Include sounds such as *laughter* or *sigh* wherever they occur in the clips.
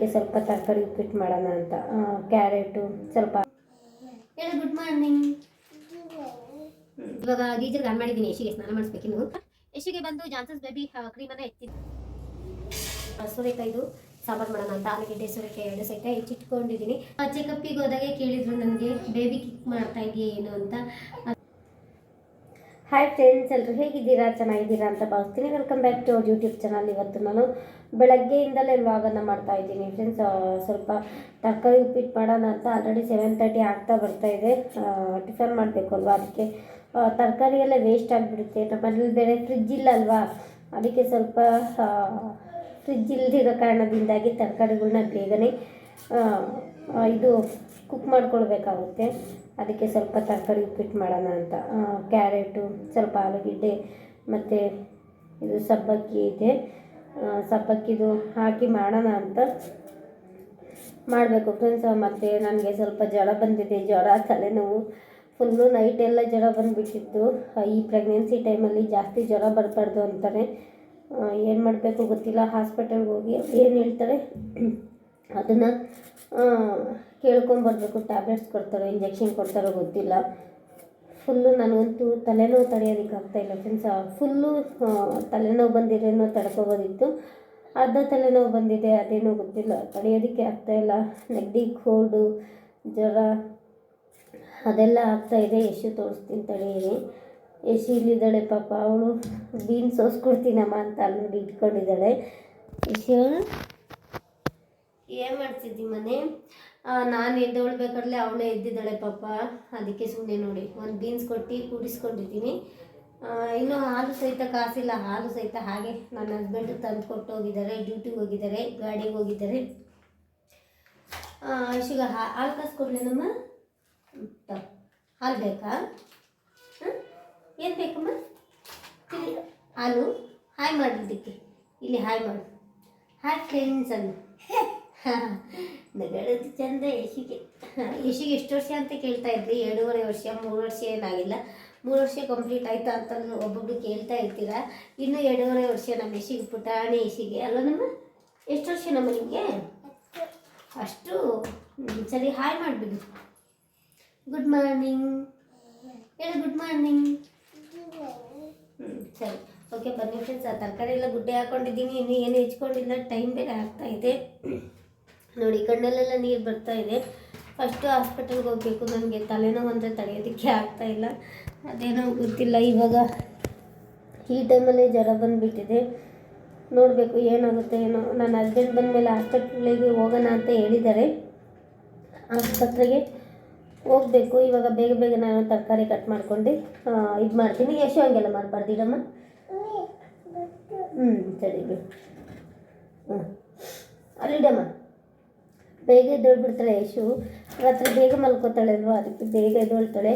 ಅದಕ್ಕೆ ಸ್ವಲ್ಪ ತರಕಾರಿ ಉಪ್ಪಿಟ್ಟು ಮಾಡೋಣ ಅಂತ. ಕ್ಯಾರೆಟು ಸ್ವಲ್ಪ. ಹೇಳಿ ಗುಡ್ ಮಾರ್ನಿಂಗ್ ಇವಾಗ ಗೀಜರ್ಗೆ ಆನ್ ಮಾಡಿದ್ದೀನಿ. ಯಶಿಗೆ ಸ್ನಾನ ಮಾಡಿಸ್ಬೇಕಿನ್ನು ಯಶಿಗೆ ಬಂದು ಜಾನ್ಸನ್ಸ್ ಬೇಬಿ ಕ್ರೀಮನ್ನು ಎತ್ತಿದ್ದು ಸೋರೆಕಾಯ್ದು ಸಾಂಬಾರು ಮಾಡೋಣ ಅಂತ. ಆಲೂಗೆಡ್ಡೆ ಸೋರೆಕಾಯಿ ಎರಡು ಸಹಿತ ಹೆಚ್ಚಿಟ್ಕೊಂಡಿದ್ದೀನಿ. ಚೆಕಪ್ಪಿಗೆ ಹೋದಾಗೆ ಕೇಳಿದ್ರು ನನಗೆ ಬೇಬಿ ಕಿಕ್ ಮಾಡ್ತಾ ಇದೆಯಾ ಏನು ಅಂತ? ಹಾಯ್ ಫ್ರೆಂಡ್ಸ್ ಎಲ್ಲರೂ ಹೇಗಿದ್ದೀರಾ? ಚೆನ್ನಾಗಿದ್ದೀರಾ ಅಂತ ಭಾವಿಸ್ತೀನಿ. Welcome back to our YouTube channel ಇವತ್ತು ನಾನು ಬೆಳಗ್ಗೆಯಿಂದಲೇ ವ್ಲಾಗನ್ನು ಮಾಡ್ತಾ ಇದ್ದೀನಿ ಫ್ರೆಂಡ್ಸ್ ಸ್ವಲ್ಪ ತರಕಾರಿ ಉಪ್ಪಿಟ್ಟು ಮಾಡೋಣ ಅಂತ ಆಲ್ರೆಡಿ ಸೆವೆನ್ ತರ್ಟಿ ಆಗ್ತಾ ಬರ್ತಾ ಇದೆ. ಟಿಫನ್ ಮಾಡಬೇಕು ಅಲ್ವಾ ಅದಕ್ಕೆ. ತರಕಾರಿ ಎಲ್ಲ ವೇಸ್ಟ್ ಆಗಿಬಿಡುತ್ತೆ. ನಮ್ಮಲ್ಲಿ ಬೇರೆ ಫ್ರಿಜ್ ಇಲ್ಲ ಅಲ್ವಾ? ಅದಕ್ಕೆ ಸ್ವಲ್ಪ ಫ್ರಿಜ್ ಇಲ್ಲದಿರೋ ಕಾರಣದಿಂದಾಗಿ ತರಕಾರಿಗಳನ್ನ ಬೇಗನೆ ಇದು ಕುಕ್ ಮಾಡ್ಕೊಳ್ಬೇಕಾಗುತ್ತೆ. ಅದಕ್ಕೆ ಸ್ವಲ್ಪ ತರಕಾರಿ ಉಪ್ಪಿಟ್ಟು ಮಾಡೋಣ ಅಂತ. ಕ್ಯಾರೆಟು ಸ್ವಲ್ಪ ಆಲೂಗೆಡ್ಡೆ, ಮತ್ತು ಇದು ಸಬ್ಬಕ್ಕಿ ಇದೆ. ಆ, ಸಬ್ಬಕ್ಕಿದು ಹಾಕಿ ಮಾಡೋಣ ಅಂತ ಮಾಡಬೇಕು ಫ್ರೆಂಡ್ಸ್ ಮತ್ತು ನನಗೆ ಸ್ವಲ್ಪ ಜ್ವರ ಬಂದಿದೆ. ಜ್ವರ ತಲೆನೋವು ಫುಲ್ಲು ನೈಟ್ ಎಲ್ಲ ಜ್ವರ ಬಂದುಬಿಟ್ಟಿತ್ತು. ಈ ಪ್ರೆಗ್ನೆನ್ಸಿ ಟೈಮಲ್ಲಿ ಜಾಸ್ತಿ ಜ್ವರ ಬರಬಾರ್ದು ಅಂತಾರೆ ಏನು ಮಾಡಬೇಕು ಗೊತ್ತಿಲ್ಲ. ಹಾಸ್ಪಿಟಲ್ಗೆ ಹೋಗಿ ಏನು ಹೇಳ್ತಾರೆ? ಅದನ್ನು ಕೇಳ್ಕೊಂಬರ್ಬೇಕು ಟ್ಯಾಬ್ಲೆಟ್ಸ್ ಕೊಡ್ತಾರೋ ಇಂಜೆಕ್ಷನ್ ಕೊಡ್ತಾರೋ ಗೊತ್ತಿಲ್ಲ. ಫುಲ್ಲು ನನಗಂತೂ ತಲೆನೋವು ತಡೆಯೋದಕ್ಕೆ ಆಗ್ತಾಯಿಲ್ಲ ಫ್ರೆಂಡ್ಸ್ ಫುಲ್ಲು ತಲೆನೋವು ಬಂದಿರೇನೋ ತಡ್ಕೋಬೋದಿತ್ತು. ಅರ್ಧ ತಲೆನೋವು ಬಂದಿದೆ, ಅದೇನೋ ಗೊತ್ತಿಲ್ಲ. ತಡೆಯೋದಕ್ಕೆ ಆಗ್ತಾಯಿಲ್ಲ ನೆಗಡಿ ಕೋಲ್ಡು ಜ್ವರ, ಅದೆಲ್ಲ ಆಗ್ತಾಯಿದೆ ಯಶು ತೋರಿಸ್ತೀನಿ ತಡೆಯಿರಿ. ಯಶು ಇಲ್ಲಿದ್ದಾಳೆ ಪಾಪ. ಅವಳು ಬೀನ್ಸ್ ಸೋಸ್ಕೊಡ್ತೀನಮ್ಮ ಅಂತ ಅಲ್ಲಿ ಇಟ್ಕೊಂಡಿದ್ದಾಳೆ. ಯಶು ಏನು ಮಾಡ್ತಿದ್ದಿ ಮನೆ? ನಾನು ಎದ್ದೊಳ್ಬೇಕಾದ್ರೆ ಅವಳೇ ಎದ್ದಿದ್ದಾಳೆ ಪಾಪ. ಅದಕ್ಕೆ ಸುಮ್ಮನೆ ನೋಡಿ. ಒಂದು ಬೀನ್ಸ್ ಕೊಟ್ಟು ಕೂಡಿಸ್ಕೊಂಡಿದ್ದೀನಿ. ಇನ್ನೂ ಹಾಲು ಸಹಿತ ಕಾಸಿಲ್ಲ. ಹಾಲು ಸಹಿತ ಹಾಗೆ ನನ್ನ ಹಸ್ಬೆಂಡ್ ತಂದು ಕೊಟ್ಟು ಹೋಗಿದ್ದಾರೆ ಡ್ಯೂಟಿಗೆ ಹೋಗಿದ್ದಾರೆ. ಗಾಡಿಗೆ ಹೋಗಿದ್ದಾರೆ ಶಿಗ ಹಾಲು ಕಾಸು ಹಾಲು ಬೇಕಾ? ಏನು ಬೇಕಮ್ಮ? ಹಾಲು? ಹಾಯ್ ಮಾಡಿದ್ದಕ್ಕೆ ಇಲ್ಲಿ ಹಾಯ್ ಮಾಡು. ಹಾಯ್ ಫ್ರೆಂಡ್ಸ್ ಅನ್ನು. *laughs* ನಗಳದು ಚಂದ ಯಶಿಗೆ ಯಶಿಗೆ ಎಷ್ಟು ವರ್ಷ ಅಂತ ಕೇಳ್ತಾ ಇದ್ರಿ? ಎರಡೂವರೆ ವರ್ಷ, ಮೂರು ವರ್ಷ ಏನಾಗಿಲ್ಲ? ಮೂರು ವರ್ಷ ಕಂಪ್ಲೀಟ್ ಆಯ್ತಾ ಅಂತ ಒಬ್ಬೊಬ್ರು ಕೇಳ್ತಾ ಇರ್ತೀರಾ? ಇನ್ನು ಎರಡೂವರೆ ವರ್ಷ ನಮ್ಮ ಯಶಿಗೆ ಪುಟಾಣಿ ಯಶಿಗೆ ಅಲ್ಲ ನಮ್ಮ? ಎಷ್ಟು ವರ್ಷ ನಮ್ಮ ನಿಮಗೆ? ಅಷ್ಟು. ಸರಿ, ಹಾಯ್ ಮಾಡಿಬಿಡಿ. ಗುಡ್ ಮಾರ್ನಿಂಗ್ ಹೇಳಿ ಗುಡ್ ಮಾರ್ನಿಂಗ್ ಸರಿ. ಓಕೆ ಬನ್ನಿ ಫ್ರೆಂಡ್ಸ್ ಆ ತರಕಾರಿ ಎಲ್ಲ ಗುಡ್ಡೆ ಹಾಕೊಂಡಿದ್ದೀನಿ. ಇನ್ನೂ ಏನು ಹೆಚ್ಕೊಂಡಿಲ್ಲ. ಟೈಮ್ ಬೇರೆ ಆಗ್ತಾ ಇದೆ. ನೋಡಿ ಕಣ್ಣಲ್ಲೆಲ್ಲ ನೀರು ಬರ್ತಾ ಇದೆ. ಫಸ್ಟು ಹಾಸ್ಪಿಟಲ್ಗೆ ಹೋಗಬೇಕು. ನನಗೆ ತಲೆನೋವು ಅಂದರೆ ತಡೆಯೋದಕ್ಕೆ ಇಲ್ಲ. ಅದೇನೋ ಗೊತ್ತಿಲ್ಲ. ಇವಾಗ ಈ ಟೈಮಲ್ಲಿ ಜ್ವರ ಬಂದುಬಿಟ್ಟಿದೆ. ನೋಡಬೇಕು ಏನಾಗುತ್ತೆ ಏನೋ. ನನ್ನ ಹಸ್ಬೆಂಡ್ ಬಂದಮೇಲೆ ಹಾಸ್ಪಿಟ್ಲಿಗೆ ಹೋಗೋಣ ಅಂತ ಹೇಳಿದ್ದಾರೆ. ಆಸ್ಪತ್ರೆಗೆ ಹೋಗಬೇಕು. ಇವಾಗ ಬೇಗ ಬೇಗ ನಾನು ತರಕಾರಿ ಕಟ್ ಮಾಡ್ಕೊಂಡು ಇದು ಮಾಡ್ತೀನಿ. ಎಷ್ಟು ಹಂಗೆಲ್ಲ ಮಾಡಬಾರ್ದಿರಮ್ಮ ಹ್ಞೂ ಸರಿ ಹ್ಞೂ ಅಲ್ಲಿಡಮ್ಮ ಬೇಗ ಎದ್ದೇಳ್ಬಿಡ್ತಾಳೆ ಯಶು ರಾತ್ರಿ ಬೇಗ ಮಲ್ಕೋತಾಳೆ ಅಲ್ವಾ? ಅದಕ್ಕೆ ಬೇಗ ಎದ್ದೇಳ್ತಾಳೆ.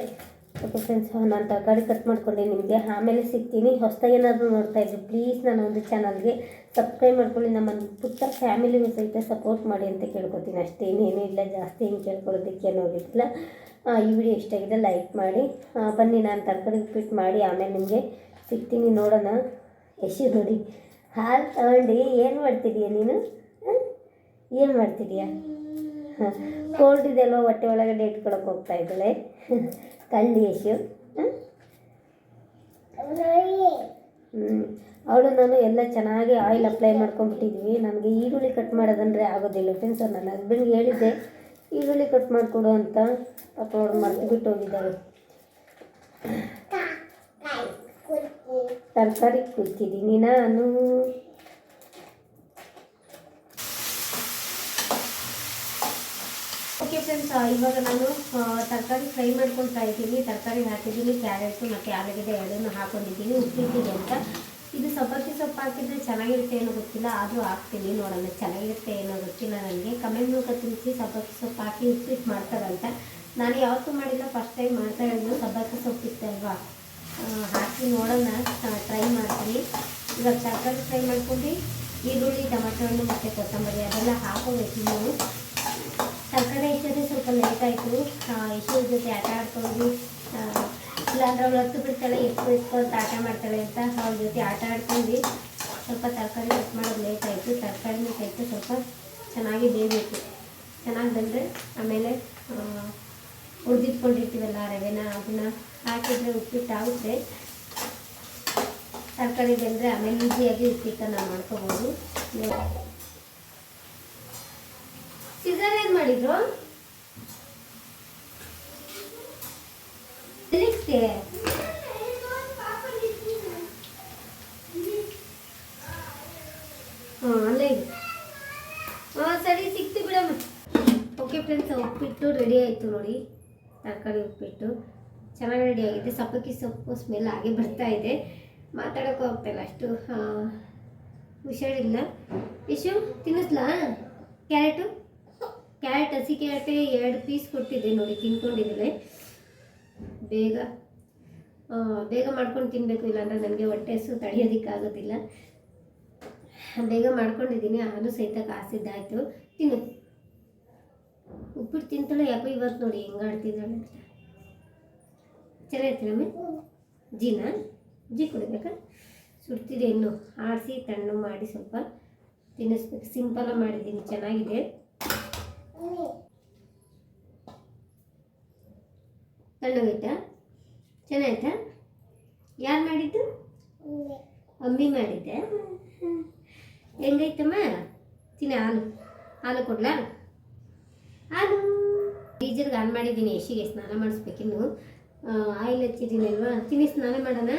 ಓಕೆ ಫ್ರೆಂಡ್ಸ್ ನಾನು ತರಕಾರಿ ಕಟ್ ಮಾಡ್ಕೊಂಡೆ ನಿಮಗೆ. ಆಮೇಲೆ ಸಿಗ್ತೀನಿ. ಹೊಸ್ದಾಗಿ ಏನಾದರೂ ನೋಡ್ತಾ ಪ್ಲೀಸ್ ನಾನು ಒಂದು ಚಾನಲ್ಗೆ ಸಬ್ಸ್ಕ್ರೈಬ್ ಮಾಡ್ಕೊಳ್ಳಿ. ನಮ್ಮ ಪುಟ್ಟ ಫ್ಯಾಮಿಲಿಗೂ ಸಹಿತ ಸಪೋರ್ಟ್ ಮಾಡಿ ಅಂತ ಕೇಳ್ಕೊತೀನಿ. ಅಷ್ಟೇ ಇನ್ನೇನೂ ಇಲ್ಲ. ಜಾಸ್ತಿ ಏನು ಕೇಳ್ಕೊಳ್ಳೋದಕ್ಕೆ ಅನ್ನೋದಿಲ್ಲ ಆ, ಈ ವಿಡಿಯೋ ಇಷ್ಟ ಆಗಿದೆ ಲೈಕ್ ಮಾಡಿ. ಬನ್ನಿ ನಾನು ತರಕಾರಿ ಉಪ್ಪಿಟ್ಟು ಮಾಡಿ. ಆಮೇಲೆ ನಿಮಗೆ ಸಿಗ್ತೀನಿ ನೋಡೋಣ. ಯಶು ನೋಡಿ. ಹಾಲು ತಗೊಂಡು ಏನು ಮಾಡ್ತಿದೀಯ ನೀನು? ಏನು ಮಾಡ್ತಿದ್ಯ? ಹಾಂ ಕೋಲ್ಡ್ ಇದೆಲ್ಲೋ ಹೊಟ್ಟೆ ಒಳಗಡೆ ಇಟ್ಕೊಳಕ್ಕೆ ಹೋಗ್ತಾ ಇದ್ದಾಳೆ. ಕಳ್ಳಿ ಯಶು. ಹ್ಞೂ ಅವಳು ನಾನು ಎಲ್ಲ ಚೆನ್ನಾಗಿ ಆಯಿಲ್ ಅಪ್ಲೈ ಮಾಡ್ಕೊಂಡ್ಬಿಟ್ಟಿದ್ವಿ. ನನಗೆ ಈರುಳ್ಳಿ ಕಟ್ ಮಾಡೋದಂದರೆ ಆಗೋದಿಲ್ಲ ಫ್ರೆಂಡ್ಸ್ ನನ್ನ ಹಸ್ಬೆಂಡ್ಗೆ ಹೇಳಿದ್ದೆ, ಈರುಳ್ಳಿ ಕಟ್ ಮಾಡಿಕೊಡು ಅಂತ. ಪಾಪ ಅವ್ರು ಮರ್ತು ಬಿಟ್ಟು ಹೋಗಿದ್ದಾರೆ ತರಕಾರಿ ಕೂತಿದ್ದೀನಿ ನಾನು ಓಕೆ ಫ್ರೆಂಡ್ಸ್ ಇವಾಗ ನಾನು ತರಕಾರಿ ಫ್ರೈ ಮಾಡ್ಕೊಳ್ತಾ ಇದ್ದೀನಿ. ತರಕಾರಿ ಹಾಕಿದ್ದೀನಿ, ಕ್ಯಾರೆಟು ಮತ್ತು ಆಲೂಗಡ್ಡೆ ಎರಡನ್ನು ಹಾಕೊಂಡಿದ್ದೀನಿ ಉಪ್ಪಿಟ್ಟಿಗೆ ಅಂತ. ಇದು ಸಬ್ಬಕ್ಕಿ ಸೊಪ್ಪು ಹಾಕಿದರೆ ಚೆನ್ನಾಗಿರುತ್ತೆ ಏನೋ ಗೊತ್ತಿಲ್ಲ, ಆದರೂ ಹಾಕ್ತೀನಿ ನೋಡೋಣ, ಚೆನ್ನಾಗಿರುತ್ತೆ ಏನೋ ಗೊತ್ತಿಲ್ಲ ನನಗೆ. ಕಮೆಂಟ್ ಮೂಲಕ ತಿಳಿಸಿ ಸಬ್ಬಕ್ಕಿ ಸೊಪ್ಪು ಹಾಕಿ ಉಪ್ಪಿಟ್ಟು ಮಾಡ್ತಾರಂತ ನಾನು ಯಾವತ್ತೂ ಮಾಡಿಲ್ಲ ಫಸ್ಟ್ ಟೈಮ್ ಮಾಡ್ತಾ ಇರೋದು ಸಬ್ಬಕ್ಕಿ ಸೊಪ್ಪು ಇತ್ತಲ್ವಾ? ಹಾಕಿ ನೋಡೋಣ ಟ್ರೈ ಮಾಡ್ತೀನಿ. ಇವಾಗ ತರಕಾರಿ ಫ್ರೈ ಮಾಡ್ಕೊಂಡು ಈರುಳ್ಳಿ ಟೊಮೆಟೊ ಹಣ್ಣು ಮತ್ತು ಕೊತ್ತಂಬರಿ ಅದೆಲ್ಲ ಹಾಕೋಬೇಕು ನೀವು ತರಕಾರಿ ಹೆಚ್ಚೋದೇ ಸ್ವಲ್ಪ ಲೇಟ್ ಆಯಿತು. ಯಶು ಜೊತೆ ಆಟ ಆಡ್ಕೊಂಡು ಇಲ್ಲ ಇಲ್ಲಾಂದ್ರೆ ಅವ್ಳು ಹತ್ತು ಬಿಡ್ತಾಳೆ ಎತ್ತು ಎತ್ತು ಅಂತ ಆಟ ಮಾಡ್ತಾಳೆ ಅಂತ ಅವ್ಳ ಜೊತೆ ಆಟ ಆಡ್ಕೊಂಡು ಸ್ವಲ್ಪ ತರಕಾರಿ ಕಟ್ ಮಾಡೋದು ಲೇಟ್ ಆಯಿತು. ತರಕಾರಿನ ತೆಗೆದು ಸ್ವಲ್ಪ ಚೆನ್ನಾಗಿ ಬೇಯಬೇಕು ಚೆನ್ನಾಗಿ ಬಂದರೆ ಆಮೇಲೆ ಹುರಿದಿಟ್ಕೊಂಡಿರ್ತೀವಲ್ಲ ರವೆನ, ಅದನ್ನು ಹಾಕಿದರೆ ಉಪ್ಪಿಟ್ಟು ಆಗುತ್ತೆ ತರಕಾರಿ ಬಂದರೆ ಆಮೇಲೆ ಈಸಿಯಾಗಿ ಉಪ್ಪಿಟ್ಟನ್ನು ಮಾಡ್ಕೋಬೋದು. ಸಿಸರ್ ಏನು ಮಾಡಿದ್ರು? ಅಲ್ಲೇ ಸರಿ, ಸಿಕ್ತು ಬಿಡಮ್ಮ. ಓಕೆ ಫ್ರೆಂಡ್ಸ್ ಉಪ್ಪಿಟ್ಟು ರೆಡಿ ಆಯಿತು ನೋಡಿ. ತರಕಾರಿ ಉಪ್ಪಿಟ್ಟು. ಚೆನ್ನಾಗಿ ರೆಡಿ ಆಗಿದೆ. ಸಪ್ಪಕ್ಕಿ ಸೊಪ್ಪು ಸ್ಮೆಲ್ ಹಾಗೆ ಬರ್ತಾ ಇದೆ. ಮಾತಾಡೋಕೆ ಹೋಗ್ತಾಯಿಲ್ಲ ಅಷ್ಟು ಹುಷಾರಿಲ್ಲ. ಇಶು ತಿನ್ನಿಸ್ಲಾ? ಕ್ಯಾರೆಟು ಕ್ಯಾರೆಟ್, ಹಸಿ ಕ್ಯಾರೆಟ್ ಎರಡು ಪೀಸ್ ಕೊಟ್ಟಿದ್ದೆ ನೋಡಿ, ತಿನ್ಕೊಂಡಿದ್ದೀನಿ. ಬೇಗ ಬೇಗ ಮಾಡ್ಕೊಂಡು ತಿನ್ನಬೇಕು ಇಲ್ಲಾಂದರೆ ನನಗೆ ಹೊಟ್ಟೆ ಹಸು ತಡೆಯೋದಕ್ಕಾಗೋದಿಲ್ಲ ಬೇಗ ಮಾಡ್ಕೊಂಡಿದ್ದೀನಿ ಹಾಲು ಸಹಿತ ಕಾಸಿದ್ದಾಯ್ತು. ತಿನ್ನು. ಉಪ್ಪಿಟ್ಟು ತಿಂತಾಳೆ, ಯಾಕೋ ಇವತ್ತು ನೋಡಿ ಹೆಂಗಾಡ್ತಿದ್ದಾಳೆ ಅಂತ. ಚೆನ್ನಾಗಿತ್ತು ನಮ್ಮೆ ಜೀನ? ಜೀ ಕುಡಿಬೇಕಾ? ಸುಡ್ತಿದೆ ಇನ್ನು. ಆಡಿಸಿ, ತಣ್ಣು ಮಾಡಿ ಸ್ವಲ್ಪ ತಿನ್ನಿಸ್ಬೇಕು. ಸಿಂಪಲಾಗಿ ಮಾಡಿದ್ದೀನಿ, ಚೆನ್ನಾಗಿದೆ. ತಣ್ಣಗೈತಾ ಚೆನ್ನಾಯ್ತಾ? ಯಾರು ಮಾಡಿದ್ದು? ಅಮ್ಮಿ ಮಾಡಿದ್ದೆ. ಹೆಂಗೈತಮ್ಮ ತಿನ್ನ ಹಾಲು. ಹಾಲು ಕೊಡ್ಲಾ? ಹಾಲು. ಗೀಜರ್ಗೆ ಆನ್ ಮಾಡಿದ್ದೀನಿ. ಯಶಿಗೆ ಸ್ನಾನ ಮಾಡಿಸ್ಬೇಕಿನ್ನು ಆಯಿಲ್ ಹಚ್ಚಿದ್ದೀನಿ ಅಲ್ವಾ? ತಿನ್ನಿ, ಸ್ನಾನ ಮಾಡೋಣ.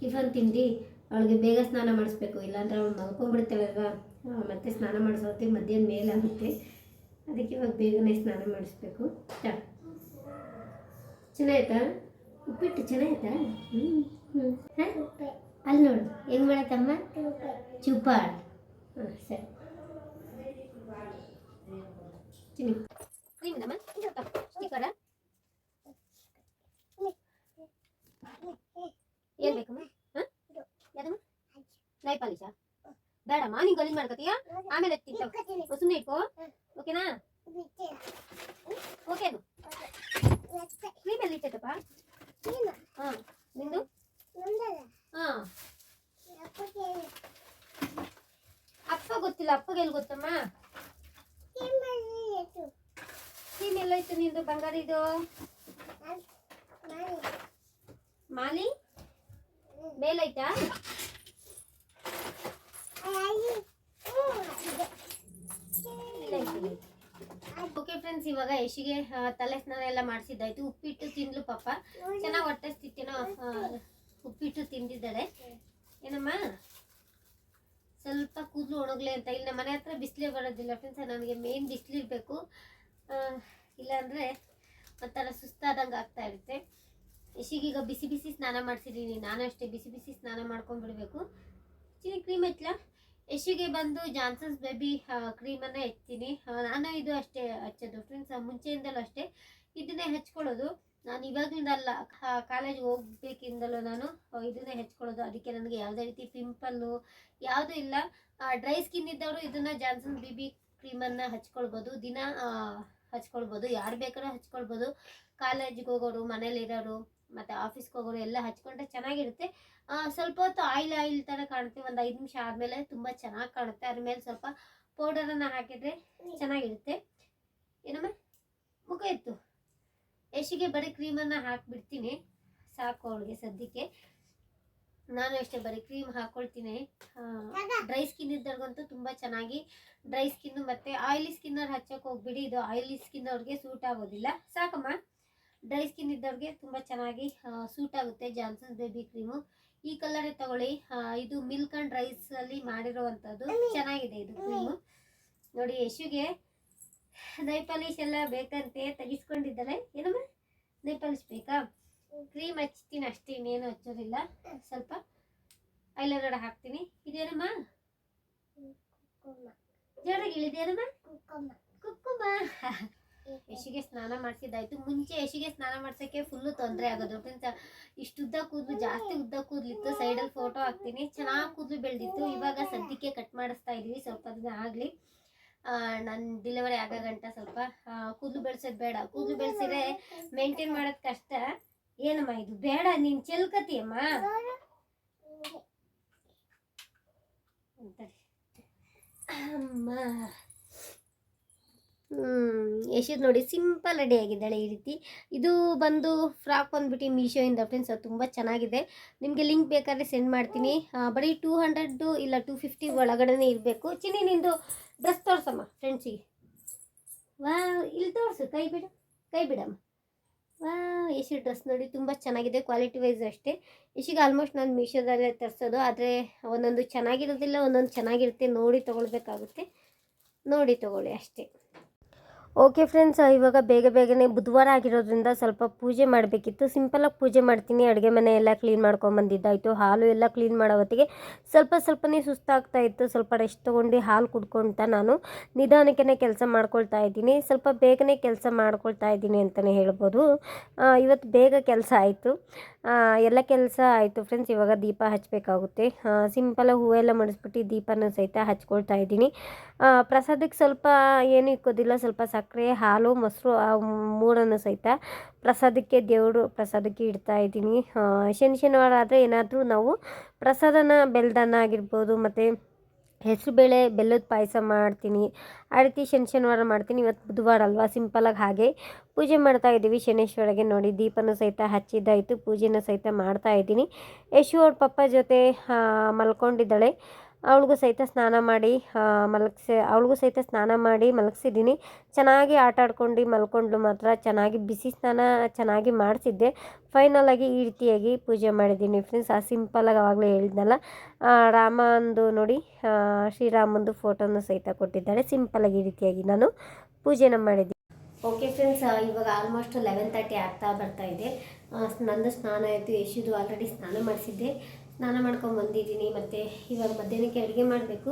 ಟಿಫನ್ ತಿಂಡಿ ಅವಳಿಗೆ ಬೇಗ ಸ್ನಾನ ಮಾಡಿಸ್ಬೇಕು. ಇಲ್ಲಾಂದ್ರೆ ಅವಳು ಮಲ್ಕೊಂಡ್ಬಿಡ್ತಾಳಲ್ವಾ ಮತ್ತೆ ಸ್ನಾನ ಮಾಡಿಸೋತಿ ಮಧ್ಯಾಹ್ನ ಮೇಲಾಗುತ್ತೆ ಅದಕ್ಕೆ ಇವಾಗ ಬೇಗನೆ ಸ್ನಾನ ಮಾಡಿಸ್ಬೇಕು. ಚಾ ಚೆನ್ನಾಯ್ತಾ ಉಪ್ಪಿಟ್ಟು ಚೆನ್ನಾಯ್ತಾ ಹ್ಞೂ ಹ್ಞೂ ಹಾಂ ಅಲ್ಲಿ ನೋಡು ಹೆಂಗೆ ಮಾಡತ್ತಮ್ಮ ಚುಪಾಡ್ ಹಾಂ ಸರಿ ತಿನ್ನಿ ಕ್ರೀಮಿನಮ್ಮ ಸ್ಟಿಕರ ಏನು ಬೇಕಮ್ಮ ಹಾಂ ಯಾದಮ್ಮ ನೈ ಪಾಲಿಶ ಬೇಡಮ್ಮ ನೀನು ಗಲೀಜ್ ಮಾಡ್ಕೊತೀಯ ಆಮೇಲೆ ತಿಂತ ಸುಮ್ಮನೆ ಇಟ್ಕೋ ಓಕೆನಾ ಓಕೆ ಅದು ಕ್ರೀಮ್ ಎಲ್ಲಿ ಇಟ್ಟೈತಪ್ಪ ಹಾಂ ನಿಂದು ಹಾಂ ಅಪ್ಪ ಎಲ್ಲಿ ಗೊತ್ತಮ್ಮ? ಎಲ್ಲೈತು ನಿಂದು ಬಂಗಾರ ಇದು ಮಾಲಿ ಮೇಲೈತಾ ಓಕೆ ಫ್ರೆಂಡ್ಸ್ ಇವಾಗ ಯಶಿಗೆ ತಲೆ ಸ್ನಾನ ಎಲ್ಲ ಮಾಡಿಸಿದ್ದಾಯ್ತು. ಉಪ್ಪಿಟ್ಟು ತಿಂದ್ಲು ಪಾಪ. ಚೆನ್ನಾಗಿ ಹೊಟ್ಟೆ ಸ್ಥಿತಿನೋ ಉಪ್ಪಿಟ್ಟು ತಿಂದಿದ್ದಾರೆ ಏನಮ್ಮ? ಸ್ವಲ್ಪ ಕೂದಲು ಒಣಗ್ಲಿ ಅಂತ. ಇಲ್ಲಿ ನಮ್ಮ ಮನೆ ಹತ್ರ ಬಿಸಿಲೇ ಬರೋದಿಲ್ಲ ಫ್ರೆಂಡ್ಸ್ ನನಗೆ ಮೇನ್ ಬಿಸಿಲಿರಬೇಕು ಇಲ್ಲಾಂದರೆ ಒಂಥರ ಸುಸ್ತಾದಂಗೆ ಆಗ್ತಾ ಇರುತ್ತೆ. ಯಶಿಗೀಗ ಬಿಸಿ ಬಿಸಿ ಸ್ನಾನ ಮಾಡಿಸಿದ್ದೀನಿ ನಾನು ಅಷ್ಟೇ ಬಿಸಿ ಬಿಸಿ ಸ್ನಾನ ಮಾಡ್ಕೊಂಡ್ಬಿಡ್ಬೇಕು. ಚಿನ್ನ ಕ್ರೀಮ್ ಹಚ್ಚಲ ಯಶಿಗೆ ಬಂದು ಜಾನ್ಸನ್ಸ್ ಬೇಬಿ ಕ್ರೀಮನ್ನು ಹಚ್ತೀನಿ ಆ, ನಾನು ಇದು ಅಷ್ಟೇ ಹಚ್ಚೋದು. ಫ್ರೆಂಡ್ಸ್ ಮುಂಚೆಯಿಂದಲೂ ಅಷ್ಟೇ. ಇದನ್ನೇ ಹಚ್ಕೊಳ್ಳೋದು. ನಾನು ಇವಾಗಿಂದ ಅಲ್ಲ ಕಾಲೇಜ್ ಹೋಗ್ಬೇಕಿಂದಲೂ ನಾನು ಇದನ್ನ ಹಚ್ಕೊಳ್ಳೋದು. ಅದಕ್ಕೆ ನನಗೆ ಯಾವುದೇ ರೀತಿ ಪಿಂಪಲ್ಲು ಯಾವುದೂ ಇಲ್ಲ. ಡ್ರೈ ಸ್ಕಿನ್ ಇದ್ದವರು ಇದನ್ನು ಜಾನ್ಸನ್ ಬೇಬಿ ಕ್ರೀಮನ್ನು ಹಚ್ಕೊಳ್ಬೋದು. ದಿನ ಹಚ್ಕೊಳ್ಬೋದು. ಯಾರು ಬೇಕಾದ್ರೂ ಹಚ್ಕೊಳ್ಬೋದು. ಕಾಲೇಜ್ಗೆ ಹೋಗೋರು ಮನೇಲಿರೋರು ಮತ್ತು ಆಫೀಸ್ಗೆ ಹೋಗೋರು ಎಲ್ಲ ಹಚ್ಕೊಂಡ್ರೆ ಚೆನ್ನಾಗಿರುತ್ತೆ. ಸ್ವಲ್ಪ ಹೊತ್ತು ಆಯಿಲ್ ಆಯಿಲ್ ಥರ ಕಾಣುತ್ತೆ. ಒಂದು ಐದು ನಿಮಿಷ ಆದಮೇಲೆ ತುಂಬ ಚೆನ್ನಾಗಿ ಕಾಣುತ್ತೆ. ಅದ್ರ ಮೇಲೆ ಸ್ವಲ್ಪ ಪೌಡರನ್ನು ಹಾಕಿದರೆ ಚೆನ್ನಾಗಿರುತ್ತೆ. ಏನಮ್ಮ? ಮುಖ ಎತ್ತು. ಯಶಿಗೆ ಬರೀ ಕ್ರೀಮನ್ನು ಹಾಕಿಬಿಡ್ತೀನಿ? ಸಾಕು ಅವಳಿಗೆ ಸದ್ಯಕ್ಕೆ. ನಾನು ಅಷ್ಟೇ ಬರೀ ಕ್ರೀಮ್ ಹಾಕ್ಕೊಳ್ತೀನಿ ಡ್ರೈ ಸ್ಕಿನ್ ಇದ್ದವ್ರಿಗಂತೂ ತುಂಬ ಚೆನ್ನಾಗಿ ಡ್ರೈ ಸ್ಕಿನ್ನು ಮತ್ತು ಆಯಿಲಿ ಸ್ಕಿನ್ನರ್ ಹಚ್ಚೋಕೆ ಹೋಗ್ಬಿಡಿ. ಇದು ಆಯಿಲಿ ಸ್ಕಿನ್ ಅವ್ರಿಗೆ ಸೂಟ್ ಆಗೋದಿಲ್ಲ. ಸಾಕಮ್ಮ. ಡ್ರೈ ಸ್ಕಿನ್ ಇದ್ದವ್ರಿಗೆ ತುಂಬ ಚೆನ್ನಾಗಿ ಸೂಟ್ ಆಗುತ್ತೆ. ಜಾನ್ಸನ್ ಬೇಬಿ ಕ್ರೀಮು ಈ ಕಲರೇ ತಗೊಳ್ಳಿ. ಇದು ಮಿಲ್ಕ್ ಅಂಡ್ ರೈಸ್ ಅಲ್ಲಿ ಮಾಡಿರುವಂಥದ್ದು. ಚೆನ್ನಾಗಿದೆ ಇದು ಕ್ರೀಮು ನೋಡಿ ಯಶುಗೆ ನೈಲ್ ಪಾಲಿಶ್ ಎಲ್ಲ ಬೇಕಂತೆ ತೆಗಿಸ್ಕೊಂಡಿದ್ದಲ್ಲ ಏನಮ್ಮ ನೈಪಾಲಿಶ್ ಪಾಲಿಶ್ ಬೇಕಾ? ಕ್ರೀಮ್ ಹಚ್ತೀನಿ ಅಷ್ಟೇ, ಇನ್ನೇನು ಹಚ್ಚೋದಿಲ್ಲ. ಸ್ವಲ್ಪ ಐಲೈನರ್ ಹಾಕ್ತೀನಿ. ಇದೇನಮ್ಮ ಜೋರಾಗಿ ಇಳಿದೇನಮ್ಮ ಕುಕ್ಕುಮ್ಮ ಯಶಿಗೆ ಸ್ನಾನ ಮಾಡಿಸಿದ್ದಾಯ್ತು. ಮುಂಚೆ ಯಶಿಗೆ ಸ್ನಾನ ಮಾಡ್ಸೋಕ್ಕೆ ಫುಲ್ಲು ತೊಂದರೆ ಆಗೋದು. ಇಷ್ಟು ಉದ್ದ ಕೂದಲು, ಜಾಸ್ತಿ ಉದ್ದ ಕೂದಲಿತ್ತು ಸೈಡಲ್ಲಿ ಫೋಟೋ ಹಾಕ್ತೀನಿ. ಚೆನ್ನಾಗಿ ಕೂದಲು ಬೆಳೆದಿತ್ತು. ಇವಾಗ ಸದ್ಯಕ್ಕೆ ಕಟ್ ಮಾಡಿಸ್ತಾ ಇದ್ದೀವಿ ಸ್ವಲ್ಪ ದಿನ ಆಗಲಿ. ನನ್ನ ಡಿಲಿವರಿ ಆಗೋ ಗಂಟ ಸ್ವಲ್ಪ ಕೂದಲು ಬೆಳೆಸೋದು ಬೇಡ. ಕೂದಲು ಬೆಳ್ಸಿದ್ರೆ ಮೇಂಟೈನ್ ಮಾಡೋದ್ ಕಷ್ಟ. ಏನಮ್ಮ ಇದು? ಬೇಡ, ನೀನು ಚೆಲ್ಕತಿಯಮ್ಮ. ಅಮ್ಮ. ಯಶೋದ್ ನೋಡಿ ಸಿಂಪಲ್ ರೆಡಿ ಆಗಿದ್ದಾಳೆ ಈ ರೀತಿ. ಇದು ಬಂದು ಫ್ರಾಕ್ ಬಂದ್ಬಿಟ್ಟು ಮೀಶೋಯಿಂದ ಫ್ರೆಂಡ್ಸ್ ಅದು ತುಂಬ ಚೆನ್ನಾಗಿದೆ. ನಿಮಗೆ ಲಿಂಕ್ ಬೇಕಾದ್ರೆ ಸೆಂಡ್ ಮಾಡ್ತೀನಿ. ಬರೀ ಟೂ ಹಂಡ್ರೆಡ್ಡು ಇಲ್ಲ ಟೂ ಫಿಫ್ಟಿ ಒಳಗಡೆನೇ ಇರಬೇಕು. ಚಿನ್ನಿ, ನಿಂದು ಡ್ರೆಸ್ ತೋರಿಸಮ್ಮ ಫ್ರೆಂಡ್ಸಿಗೆ. ವಾ ಇಲ್ಲಿ ತೋರಿಸು, ಕೈ ಬಿಡು, ಕೈ ಬಿಡಮ್ಮ. ವಾ ಯಶಿ ಡ್ರೆಸ್ ನೋಡಿ ತುಂಬ ಚೆನ್ನಾಗಿದೆ ಕ್ವಾಲಿಟಿ ವೈಸ್ ಅಷ್ಟೇ. ಯಶಿಗೆ ಆಲ್ಮೋಸ್ಟ್ ನಾನು ಮೀಶೋದಲ್ಲೇ ತರಿಸೋದು, ಆದರೆ ಒಂದೊಂದು ಚೆನ್ನಾಗಿರೋದಿಲ್ಲ, ಒಂದೊಂದು ಚೆನ್ನಾಗಿರುತ್ತೆ, ನೋಡಿ ತೊಗೊಳ್ಬೇಕಾಗುತ್ತೆ. ನೋಡಿ ತೊಗೊಳ್ಳಿ ಅಷ್ಟೇ. ಓಕೆ ಫ್ರೆಂಡ್ಸ್ ಇವಾಗ ಬೇಗ ಬೇಗನೆ ಬುಧವಾರ ಆಗಿರೋದ್ರಿಂದ ಸ್ವಲ್ಪ ಪೂಜೆ ಮಾಡಬೇಕಿತ್ತು. ಸಿಂಪಲಾಗಿ ಪೂಜೆ ಮಾಡ್ತೀನಿ. ಅಡುಗೆ ಮನೆ ಎಲ್ಲ ಕ್ಲೀನ್ ಮಾಡ್ಕೊಂಬಂದಿದ್ದಾಯಿತು. ಹಾಲು ಎಲ್ಲ ಕ್ಲೀನ್ ಮಾಡೋ ಹೊತ್ತಿಗೆ ಸ್ವಲ್ಪ ಸ್ವಲ್ಪನೇ ಸುಸ್ತಾಗ್ತಾ ಇತ್ತು. ಸ್ವಲ್ಪ ರೆಸ್ಟ್ ತೊಗೊಂಡು ಹಾಲು ಕುಡ್ಕೊಳ್ತಾ ನಾನು ನಿಧಾನಕ್ಕೆ ಕೆಲಸ ಮಾಡ್ಕೊಳ್ತಾ ಇದ್ದೀನಿ. ಸ್ವಲ್ಪ ಬೇಗನೆ ಕೆಲಸ ಮಾಡ್ಕೊಳ್ತಾ ಇದ್ದೀನಿ ಅಂತಲೇ ಹೇಳ್ಬೋದು. ಇವತ್ತು ಬೇಗ ಕೆಲಸ ಆಯಿತು. ಎಲ್ಲ ಕೆಲಸ ಆಯಿತು ಫ್ರೆಂಡ್ಸ್ ಇವಾಗ ದೀಪ ಹಚ್ಚಬೇಕಾಗುತ್ತೆ ಸಿಂಪಲಾಗಿ ಹೂವೆಲ್ಲ ಮಡಿಸ್ಬಿಟ್ಟು ದೀಪನ ಸಹಿತ ಹಚ್ಕೊಳ್ತಾ ಇದ್ದೀನಿ. ಪ್ರಸಾದಕ್ಕೆ ಸ್ವಲ್ಪ ಏನು ಇಕ್ಕೋದಿಲ್ಲ. ಸ್ವಲ್ಪ ಸಕ್ಕರೆ ಹಾಲು, ಮೊಸರು ಮೂರನ್ನು ಸಹಿತ ಪ್ರಸಾದಕ್ಕೆ ದೇವರು ಪ್ರಸಾದಕ್ಕೆ ಇಡ್ತಾ ಇದ್ದೀನಿ. ಶನಿ ಶನಿವಾರ ಆದರೆ ಏನಾದರೂ ನಾವು ಪ್ರಸಾದನ ಬೆಲ್ದನ್ನ ಆಗಿರ್ಬೋದು, ಮತ್ತು ಹೆಸರುಬೇಳೆ ಬೆಲ್ಲದ ಪಾಯಸ ಮಾಡ್ತೀನಿ. ಆ ರೀತಿ ಶನಿ ಶನಿವಾರ ಮಾಡ್ತೀನಿ. ಇವತ್ತು ಬುಧವಾರ ಅಲ್ವಾ? ಸಿಂಪಲಾಗಿ ಹಾಗೆ ಪೂಜೆ ಮಾಡ್ತಾ ಇದ್ದೀವಿ. ಶನೇಶ್ವರಗೆ ನೋಡಿ, ದೀಪನೂ ಸಹಿತ ಹಚ್ಚಿದ್ದಾಯಿತು. ಪೂಜೆನ ಸಹಿತ ಮಾಡ್ತಾ ಇದ್ದೀನಿ. ಯಶು ಅವ್ರ ಪಪ್ಪ ಜೊತೆ ಮಲ್ಕೊಂಡಿದ್ದಾಳೆ. ಅವಳಿಗೂ ಸಹಿತ ಸ್ನಾನ ಮಾಡಿ ಮಲಗಿಸಿ, ಅವಳಿಗೂ ಸಹಿತ ಸ್ನಾನ ಮಾಡಿ ಮಲಗಿಸಿದ್ದೀನಿ. ಚೆನ್ನಾಗಿ ಆಟ ಆಡ್ಕೊಂಡು ಮಲ್ಕೊಂಡ್ಲು ಮಾತ್ರ ಚೆನ್ನಾಗಿ ಬಿಸಿ ಸ್ನಾನ ಚೆನ್ನಾಗಿ ಮಾಡಿಸಿದ್ದೆ. ಫೈನಲಾಗಿ ಈ ರೀತಿಯಾಗಿ ಪೂಜೆ ಮಾಡಿದ್ದೀನಿ ಫ್ರೆಂಡ್ಸ್ ಆ ಸಿಂಪಲಾಗಿ ಆವಾಗಲೇ ಹೇಳಿದ್ನಲ್ಲ ರಾಮಂದು ನೋಡಿ ಶ್ರೀರಾಮಂದು ಫೋಟೋನು ಸಹಿತ ಕೊಟ್ಟಿದ್ದಾಳೆ ಸಿಂಪಲಾಗಿ ಈ ರೀತಿಯಾಗಿ ನಾನು ಪೂಜೆನ ಮಾಡಿದ್ದೀನಿ. ಓಕೆ ಫ್ರೆಂಡ್ಸ್ ಇವಾಗ ಆಲ್ಮೋಸ್ಟ್ ಲೆವೆನ್ ತರ್ಟಿ ಆಗ್ತಾ ಬರ್ತಾ ಇದೆ. ನಂದು ಸ್ನಾನ ಆಯಿತು. ಯಶುದು ಆಲ್ರೆಡಿ ಸ್ನಾನ ಮಾಡಿಸಿದ್ದೆ. ಸ್ನಾನ ಮಾಡ್ಕೊಂಡು ಬಂದಿದ್ದೀನಿ. ಮತ್ತು ಇವಾಗ ಮಧ್ಯಾಹ್ನಕ್ಕೆ ಅಡುಗೆ ಮಾಡಬೇಕು.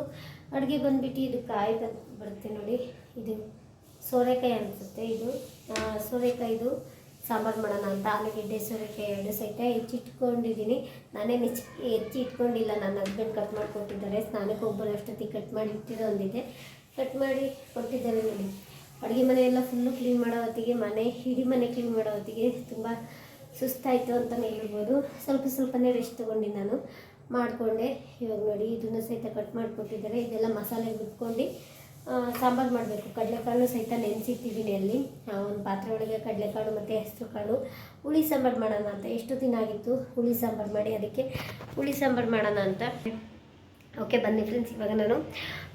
ಅಡುಗೆ ಬಂದುಬಿಟ್ಟು ಇದು ಕಾಯಿ ಬಂದು ಬರುತ್ತೆ ನೋಡಿ. ಇದು ಸೋರೆಕಾಯಿ ಅನಿಸುತ್ತೆ ಇದು. ಸೋರೆಕಾಯಿದು ಸಾಂಬಾರು ಮಾಡೋಣ ಅಂತ. ಆಲೂಗೆಡ್ಡೆ, ಸೋರೆಕಾಯಿ ಎರಡು ಸಹಿತ ಹೆಚ್ಚಿಟ್ಕೊಂಡಿದ್ದೀನಿ. ನಾನೇ ಹೆಚ್ಚಿ ಹೆಚ್ಚಿ ಇಟ್ಕೊಂಡಿಲ್ಲ. ನನ್ನ ಹಸ್ಬೆಂಡ್ ಕಟ್ ಮಾಡಿಕೊಟ್ಟಿದ್ದಾರೆ. ಸ್ನಾನಕ್ಕೆ ಒಬ್ಬರು ಅಷ್ಟೊತ್ತಿಗೆ ಕಟ್ ಮಾಡಿ ಇಟ್ಟಿರೋ ಒಂದಿದೆ. ಕಟ್ ಮಾಡಿ ಕೊಟ್ಟಿದ್ದಾರೆ ನೋಡಿ. ಅಡುಗೆ ಮನೆ ಎಲ್ಲ ಫುಲ್ಲು ಕ್ಲೀನ್ ಮಾಡೋ ಹೊತ್ತಿಗೆ, ಮನೆ, ಇಡೀ ಮನೆ ಕ್ಲೀನ್ ಮಾಡೋ ಹೊತ್ತಿಗೆ ತುಂಬ ಸುಸ್ತಾಯಿತು ಅಂತಲೇ ಹೇಳ್ಬೋದು. ಸ್ವಲ್ಪ ಸ್ವಲ್ಪನೇ ರೆಸ್ಟ್ ತೊಗೊಂಡು ನಾನು. ಮಾಡಿಕೊಂಡೆ. ಇವಾಗ ನೋಡಿ, ಇದನ್ನು ಸಹಿತ ಕಟ್ ಮಾಡಿಕೊಟ್ಟಿದ್ದಾರೆ. ಇದೆಲ್ಲ ಮಸಾಲೆ ಬಿಟ್ಕೊಂಡು ಸಾಂಬಾರು ಮಾಡಬೇಕು. ಕಡಲೆಕಾಳು ಸಹಿತ ನೆನೆಸಿಟ್ಟಿದ್ದೀನಿ ಅಲ್ಲಿ. ಒಂದು ಪಾತ್ರೆ ಒಳಗೆ ಕಡಲೆಕಾಳು ಮತ್ತು ಹೆಸರು ಕಾಳು ಹುಳಿ ಸಾಂಬಾರು ಮಾಡೋಣ ಅಂತ. ಎಷ್ಟು ದಿನ ಆಗಿತ್ತು ಹುಳಿ ಸಾಂಬಾರು ಮಾಡಿ ಅದಕ್ಕೆ? ಹುಳಿ ಸಾಂಬಾರು ಮಾಡೋಣ ಅಂತ. ಓಕೆ ಬನ್ನಿ ಫ್ರೆಂಡ್ಸ್ ಇವಾಗ ನಾನು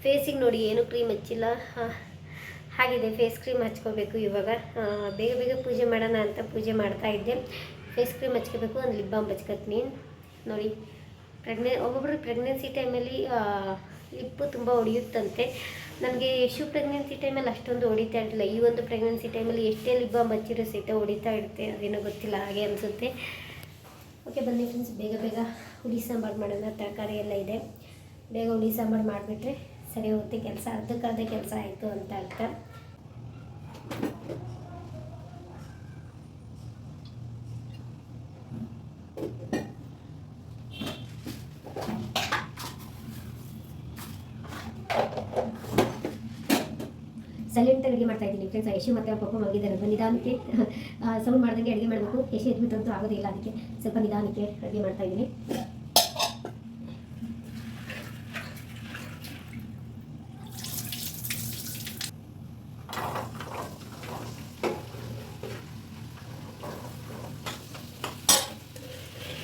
ಫೇಸಿಗೆ ನೋಡಿ ಏನು ಕ್ರೀಮ್ ಹಚ್ಚಿಲ್ಲ. ಹಾಗಿದೆ ಫೇಸ್ ಕ್ರೀಮ್ ಹಚ್ಕೋಬೇಕು ಇವಾಗ. ಬೇಗ ಬೇಗ ಪೂಜೆ ಮಾಡೋಣ ಅಂತ ಪೂಜೆ ಮಾಡ್ತಾ ಇದ್ದೆ. ಫೇಸ್ ಕ್ರೀಮ್ ಹಚ್ಕೋಬೇಕು, ಒಂದು ಲಿಪ್ ಬಾಮ್ ಹಚ್ಕೊತೀನಿ. ನೋಡಿ ಪ್ರೆಗ್ನೆ ಒಬ್ಬೊಬ್ಬರು ಪ್ರೆಗ್ನೆನ್ಸಿ ಟೈಮಲ್ಲಿ ಲಿಪ್ಪು ತುಂಬ ಹೊಡೆಯುತ್ತಂತೆ ನನಗೆ ಎಷ್ಟು ಪ್ರೆಗ್ನೆನ್ಸಿ ಟೈಮಲ್ಲಿ ಅಷ್ಟೊಂದು ಹೊಡಿತಾ ಇರಲಿಲ್ಲ. ಈ ಒಂದು ಪ್ರೆಗ್ನೆನ್ಸಿ ಟೈಮಲ್ಲಿ ಎಷ್ಟೇ ಲಿಪ್ ಬಾಮ್ ಹಚ್ಚಿರೋ ಸಹಿತ ಹೊಡಿತಾ ಇರುತ್ತೆ, ಅದೇನೋ ಗೊತ್ತಿಲ್ಲ, ಹಾಗೆ ಅನಿಸುತ್ತೆ. ಓಕೆ ಬನ್ನಿ ಫ್ರೆಂಡ್ಸ್ ಬೇಗ ಬೇಗ ಹುಳಿ ಸಾಂಬಾರು ಮಾಡೋಣ, ತರಕಾರಿ ಎಲ್ಲ ಇದೆ. ಬೇಗ ಹುಳಿ ಸಾಂಬಾರು ಮಾಡಿಬಿಟ್ರೆ ಸರಿ ಹೋಗುತ್ತೆ, ಕೆಲಸ ಅರ್ಧಕ್ಕರ್ಧ ಕೆಲಸ ಆಯಿತು ಅಂತ ಅರ್ಥ ಸೈಲೆಂಟ್ ಅಡುಗೆ ಮಾಡ್ತಾ ಇದ್ದೀನಿ ಫ್ರೆಂಡ್ಸ್ ಯಶು ಮತ್ತೆ ಪಪ್ಪ ಮಲಗಿದ್ದಾರೆ ಸ್ವಲ್ಪ ನಿಧಾನಕ್ಕೆ. ಸೌಂಡ್ ಮಾಡ್ದಂಗೆ ಅಡುಗೆ ಮಾಡಬೇಕು. ಯಶು ಎದ್ಬಿಟ್ಟಂತೂ ಆಗೋದಿಲ್ಲ ಅದಕ್ಕೆ ಸ್ವಲ್ಪ ನಿಧಾನಕ್ಕೆ ಅಡುಗೆ ಮಾಡ್ತಾ ಇದ್ದೀನಿ.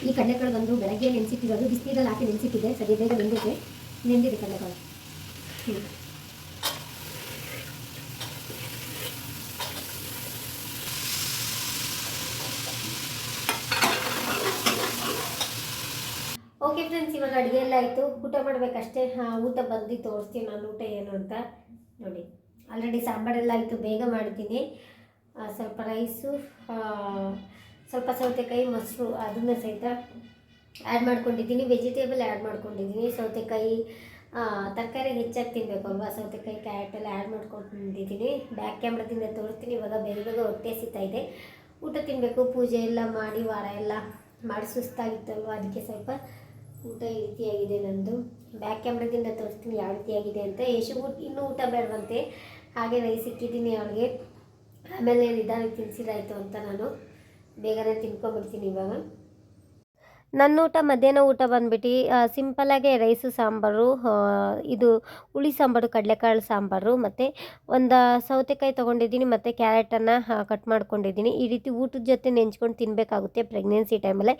ಈ ಕಡಲೆಕಾಳು ಬಂದು ಬೆಳಗ್ಗೆ ನೆನೆಸಿಟ್ಟಿರೋದು. ಬಿಸಿನೀರಲ್ಲಿ ಹಾಕಿ ನೆನೆಸಿಟ್ಟಿದೆ ಸರಿ, ಬೇಗ ನೆಂದಿದೆ. ನೆಂದಿದೆ ಕಡಲೆಕಾಳು. ಹ್ಞೂ ಓಕೆ ಫ್ರೆಂಡ್ಸ್ ಇವಾಗ ಅಡುಗೆ ಎಲ್ಲ ಆಯಿತು. ಊಟ ಮಾಡಬೇಕಷ್ಟೇ. ಹಾಂ, ಊಟ ಬಂದು ತೋರಿಸ್ತೀನಿ ನಾನು, ಊಟ ಏನು ಅಂತ. ನೋಡಿ ಆಲ್ರೆಡಿ ಸಾಂಬಾರೆಲ್ಲ ಆಯಿತು, ಬೇಗ ಮಾಡ್ತೀನಿ. ಸ್ವಲ್ಪ ರೈಸು ಸ್ವಲ್ಪ ಸೌತೆಕಾಯಿ, ಮೊಸರು, ಅದನ್ನ ಸಹಿತ ಆ್ಯಡ್ ಮಾಡ್ಕೊಂಡಿದ್ದೀನಿ. ವೆಜಿಟೇಬಲ್ ಆ್ಯಡ್ ಮಾಡ್ಕೊಂಡಿದ್ದೀನಿ. ಸೌತೆಕಾಯಿ ತರಕಾರಿ ಹೆಚ್ಚಾಗಿ ತಿನ್ನಬೇಕು ಅಲ್ವಾ? ಸೌತೆಕಾಯಿ ಕ್ಯಾರೆಟ್ ಎಲ್ಲ ಆ್ಯಡ್ ಮಾಡ್ಕೊಂಡಿದ್ದೀನಿ. ಬ್ಯಾಕ್ ಕ್ಯಾಮ್ರಾದಿಂದ ತೋರಿಸ್ತೀನಿ. ಇವಾಗ ಬೇಗ ಬೇಗ ಹೊಟ್ಟೆ ಇದೆ. ಊಟ ತಿನ್ನಬೇಕು ಪೂಜೆ ಎಲ್ಲ ಮಾಡಿ, ವಾರ ಎಲ್ಲ ಮಾಡಿ ಸುಸ್ತಾಗಿತ್ತಲ್ವ? ಅದಕ್ಕೆ ಸ್ವಲ್ಪ ಊಟ ಈ ರೀತಿಯಾಗಿದೆ ನಂದು. ಬ್ಯಾಕ್ ಕ್ಯಾಮ್ರಾದಿಂದ ತೋರಿಸ್ತೀನಿ ಯಾವ ರೀತಿಯಾಗಿದೆ ಅಂತ. ಯಶು ಊಟ ಇನ್ನೂ ಊಟ ಬೇಡವಂತೆ. ಹಾಗೆ ರೈಸ್ ಇಕ್ಕಿದ್ದೀನಿ ಅವಳಿಗೆ ಆಮೇಲೆ ನಿಧಾನಕ್ಕೆ ತಿನ್ಸಿದಾಯಿತು ಅಂತ ನಾನು. ಬೇಗನೆ ತಿನ್ಕೊಂಬಿಡ್ತೀನಿ ಇವಾಗ. ನನ್ನ ಊಟ ಮಧ್ಯಾಹ್ನ ಊಟ ಬಂದ್ಬಿಟ್ಟು ಸಿಂಪಲಾಗೆ ರೈಸು ಸಾಂಬಾರು ಇದು ಹುಳಿ ಸಾಂಬಾರು, ಕಡಲೆಕಾಳು ಸಾಂಬಾರು, ಮತ್ತು ಒಂದು ಸೌತೆಕಾಯಿ ತೊಗೊಂಡಿದ್ದೀನಿ, ಮತ್ತು ಕ್ಯಾರೆಟನ್ನು ಕಟ್ ಮಾಡ್ಕೊಂಡಿದ್ದೀನಿ. ಈ ರೀತಿ ಊಟದ ಜೊತೆ ನೆಂಚ್ಕೊಂಡು ತಿನ್ನಬೇಕಾಗುತ್ತೆ ಪ್ರೆಗ್ನೆನ್ಸಿ ಟೈಮಲ್ಲೇ